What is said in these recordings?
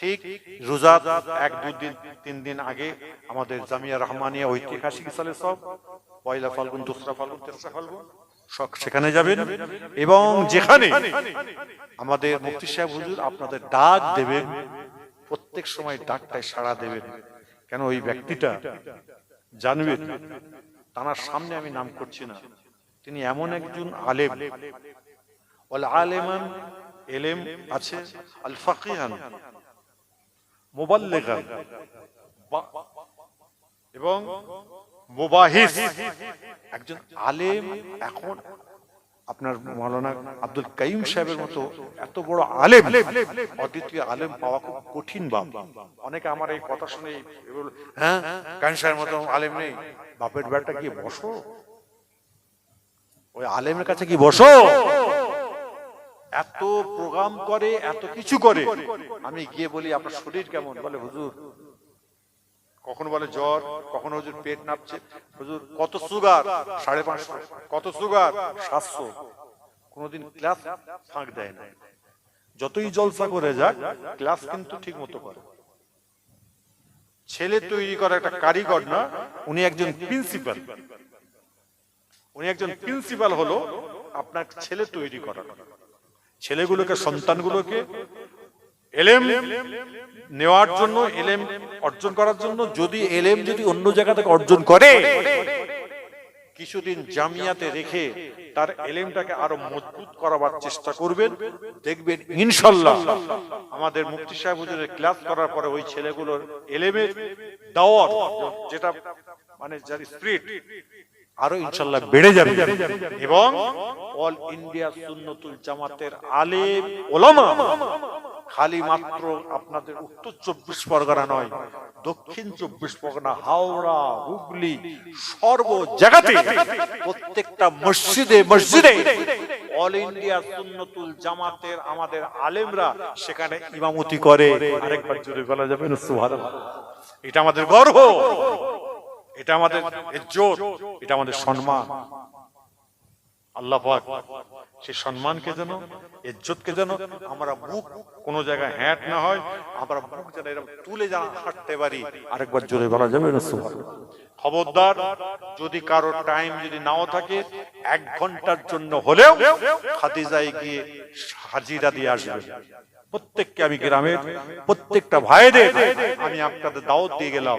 ঠিক রোজা এক, দুই দিন, তিন দিন আগে আমাদের জামিয়া রহমানিয়া ঐতিহাসিক সালে সব, পয়লা ফাল্গুন, দোসরা ফাল্গুন, তেসরা ফাল্গুন সেখানে যাবেন। এবং যেখানে আমাদের মুফতি সাহেব হুজুর আপনাদের ডাক দেবেন, প্রত্যেক সময় ডাকটায় সাড়া দেবেন। কেন ওই ব্যক্তিটা জানবেন? তার সামনে আমি নাম করছি না। তিনি এমন একজন আলেম। আলেমান এলেম আছে, আল ফাকিহান। এবং একজন আলেম এখন আপনার মাওলানা আব্দুল কাইম সাহেবের মতো এত বড় আলেম, অদ্বিতীয় আলেম পাওয়া খুব কঠিন বাপ। অনেকে আমার এই কথা শুনে হ্যাঁ কাইম সাহেবের মতো আলেম নেই। বাপের বেটা গিয়ে বসো? ওই আলেমের কাছে কি বসো? এত প্রোগ্রাম করে, এত কিছু করে। আমি গিয়ে বলি, আপনার শরীর কেমন? বলে, হুজুর, কখনো বলে জ্বর, কখনো হুজুর পেট নাপছে? হুজুর, কত সুগার? সাড়ে পাঁচশো। কত সুগার? সাতশো। কোনোদিন ক্লাস ফাঁক দেয় না। যতই জলসা করে যাক, ক্লাস কিন্তু ঠিক মতো করে। ছেলে তৈরি করা একটা কারিগর না, উনি একজন প্রিন্সিপাল। উনি একজন প্রিন্সিপাল হলো আপনার ছেলে তৈরি করা ছেলেগুলোকে, সন্তানগুলোকে এলেম নেওয়ার জন্য, এলেম অর্জন করার জন্য, যদি এলেম যদি অন্য জায়গা থেকে অর্জন করে, কিছুদিন জামিয়াতে রেখে তার এলেমটাকে আরও মজবুত করাবার চেষ্টা করবেন, দেখবেন ইনশাল্লাহ আমাদের মুফতি সাহেব হুজুরের ক্লাস করার পরে ওই ছেলেগুলোর এলেমের দাওয়াত, যেটা মানে যার স্পিরিট আরও ইনশাল্লাহ বেড়ে যাবে। এবং অল ইন্ডিয়া সুন্নতুল জামাতের আলেম ওলামা খালি মাত্র আপনাদের উত্তর চব্বিশ পরগনা নয় দক্ষিণ চব্বিশ পরগনা হাওড়া হুগলি সর্ব জায়গাতে প্রত্যেকটা মসজিদে মসজিদে অল ইন্ডিয়া সুন্নতুল জামাতের আমাদের আলেমরা সেখানে ইমামতি করে। আরেকবার জোরে বলা যাবে সুবহানাল্লাহ। এটা আমাদের গর্ব। এটা আমাদের ইজ্জত, এটা আমাদের সম্মান। আল্লাহ সেই সম্মানকে যেন, ইজ্জতকে যেন আমরা মুখ কোন জায়গায় হ্যাট না হয়, আমরা মুখ যেন এরকম তুলে যেন হাঁটতে পারি। আরেকবার জোরে বলা যাবে খবরদার, যদি কারও টাইম যদি নাও থাকে, এক ঘণ্টার জন্য হলেও খাদিজায় গিয়ে হাজিরা দিয়ে আসবে। প্রত্যেককে আমি গ্রামের, প্রত্যেকটা ভাইদের আমি আপনাদের দাওয়াত দিয়ে গেলাম।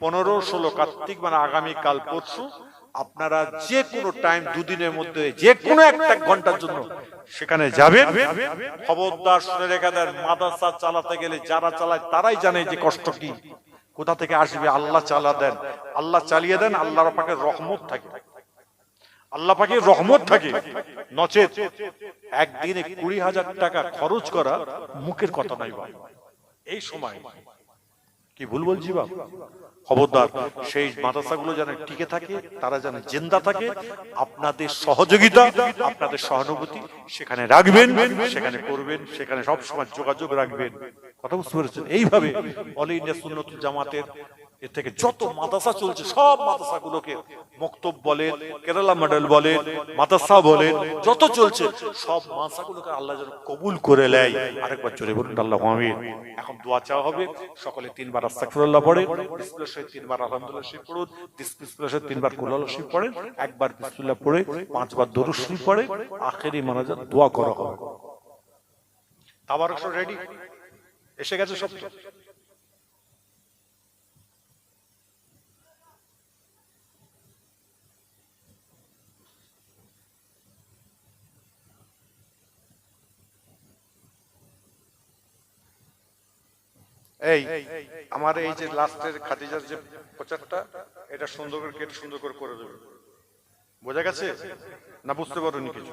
পনেরো, ষোলো কার্তিক মানে আগামী কাল পরশু, আপনারা যে কোনো টাইম দুদিনের মধ্যে যে কোনো একটা ঘণ্টার জন্য সেখানে যাবেন। খবরদার, শুনে রেখে দেন, মাদ্রাসা চালাতে গেলে যারা চালায় তারাই জানে যে কষ্ট কি। কোথা থেকে আসবে? আল্লাহ চালা দেন। আল্লাহ চালিয়ে দেন, আল্লাহর পাকে রহমত থাকে। আল্লাহ পাকে রহমত থাকে। নচেত একদিনে কুড়ি হাজার টাকা খরচ করা মুখের কথা নাই এই সময় কি ভুল বলছি বাপ? খবরদার, সেই মাদ্রাসাগুলো যেন টিকে থাকে, তারা যেন জিন্দা থাকে, আপনাদের সহযোগিতা, আপনাদের সহানুভূতি সেখানে রাখবেন, সেখানে করবেন, সেখানে সব সময় যোগাযোগ রাখবেন। কথা বুঝতে পেরেছেন? এইভাবে অল ইন্ডিয়া সুন্নত জামাতের এর থেকে যত মাদ্রাসা চলছে, সব মাদ্রাসাগুলোকে মক্তব বলেন কেরালা মডেল বলেন মাদ্রাসা বলেন যত চলছে, সব মাদ্রাসাগুলোকে আল্লাহ যেন কবুল করে নেয়। আরেকবার জোরে বলুন, আল্লাহ আমিন। এখন দোয়া চাওয়া হবে, সকলে তিনবার আস্তাগফিরুল্লাহ পড়ে তিনবার আলহামদুলিল্লাহ শরীফ পড়ুন তিনবার কুল্লাহ শরীফ পড়েন, একবার বিসমিল্লাহ পড়ে, পাঁচবার দরুদ শরীফ পড়ে, আখেরি মানাজাত দোয়া করা হবে। তাবারক রেডি এসে গেছে সব? এই আমার এই যে লাস্টের খাদিজার যে প্রচারটা এটা সুন্দর করে কেটে সুন্দর করে করে দেবে। বোঝা গেছে? না বুঝতে পারোনি কিছু।